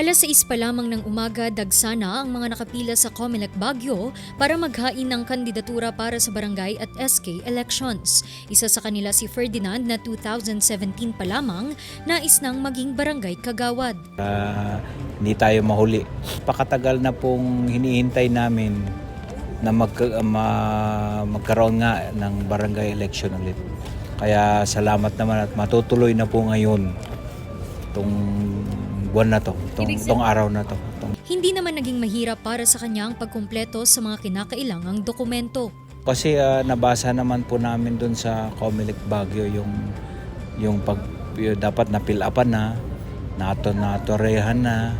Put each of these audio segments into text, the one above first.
Alas 6 pa lamang ng umaga, dagsana ang mga nakapila sa Comelec Baguio para maghain ng kandidatura para sa barangay at SK elections. Isa sa kanila si Ferdinand na 2017 pa lamang nais nang maging barangay kagawad. Ah, hindi tayo mahuli. Pakatagal na pong hinihintay namin na mag, ma- magkaroon nga ng barangay election ulit. Kaya salamat naman at matutuloy na po ngayon itong buwan na to, itong, itong araw na to. Itong- Hindi naman naging mahirap para sa kanya ang pagkumpleto sa mga kinakailangang dokumento. Kasi ah, nabasa naman po namin dun sa Comelec Baguio yung yung pag yung dapat na fill upan na, nato na torehan na,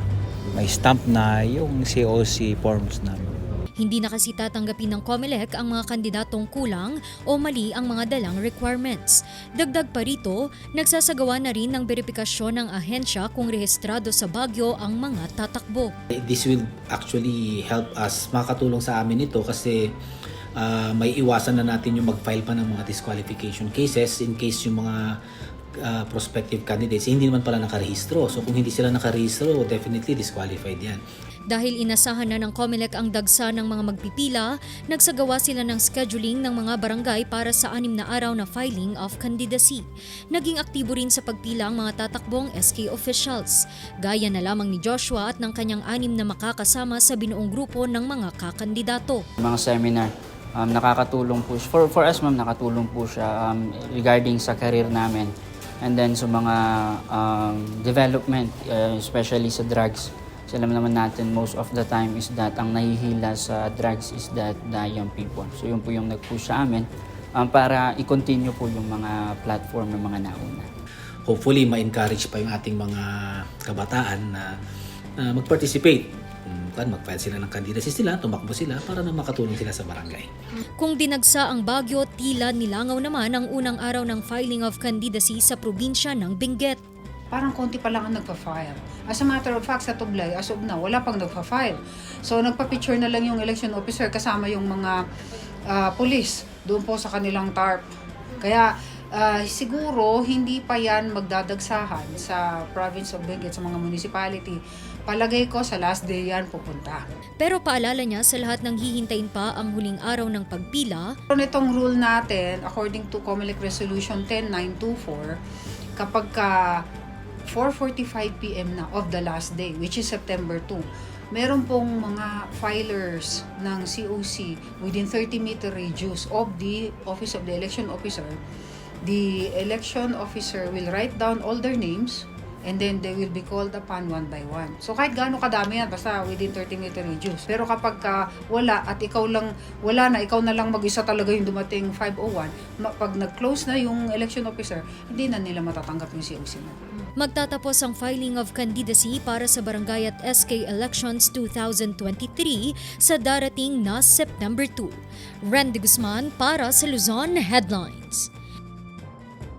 may stamp na yung COC forms namin. Hindi na kasi tatanggapin ng COMELEC ang mga kandidatong kulang o mali ang mga dalang requirements. Dagdag pa rito, nagsasagawa na rin ng verifikasyon ng ahensya kung rehistrado sa Baguio ang mga tatakbo. This will actually help us, makatulong sa amin ito kasi ah, may iwasan na natin yung mag-file pa ng mga disqualification cases in case yung mga ah, prospective candidates hindi naman pala nakarehistro. So kung hindi sila nakarehistro, definitely disqualified yan. Dahil inasahan na ng COMELEC ang dagsa ng mga magpipila, nagsagawa sila ng scheduling ng mga barangay para sa anim na araw na filing of candidacy. Naging aktibo rin sa pagpila ang mga tatakbong SK officials. Gaya na lamang ni Joshua at ng kanyang anim na makakasama sa binuong grupo ng mga kakandidato. mga seminar. Um, nakakatulong po siya. For, for us, ma'am, nakatulong po siya um, regarding sa career namin. And then sa mga um, development, uh, especially sa drugs. So, alam naman natin, most of the time is that ang nahihila sa drugs is that the young people. So yun po yung nag-push sa amin um, para i-continue po yung mga platform ng mga nauna. Hopefully, ma-encourage pa yung ating mga kabataan na na mag-participate. Kan mag-file sila ng candidacy sila, tumakbo sila para na makatulong sila sa barangay. Kung dinagsa ang Baguio, tila nilangaw naman ang unang araw ng filing of candidacy sa probinsya ng Benguet. parang konti pa lang ang nagpa-file. As a matter of fact, sa Tublay, as of now, wala pang nagpa-file. So, nagpa-picture na lang yung election officer kasama yung mga ah, police doon po sa kanilang TARP. Kaya, ah, siguro, hindi pa yan magdadagsahan sa province of Benguet, sa mga municipality. Palagay ko, sa last day yan pupunta. Pero paalala niya sa lahat ng hihintayin pa ang huling araw ng pagpila, Pero nitong rule natin, according to COMELEC Resolution 10924, kapag ka 4.45 p.m. na of the last day, which is September 2, meron pong mga filers ng COC within 30 meter radius of the Office of the Election Officer. The election officer will write down all their names and then they will be called upon one by one. So kahit gaano kadami yan, basta within 30 meter radius. Pero kapag ka wala at ikaw lang, wala na, ikaw na lang mag-isa talaga yung dumating 501, ma- pag nag-close na yung election officer, hindi na nila matatanggap yung COC mo. magtatapos ang filing of candidacy para sa barangay at SK Elections 2023 sa darating na September 2. Randy Guzman para sa Luzon Headlines.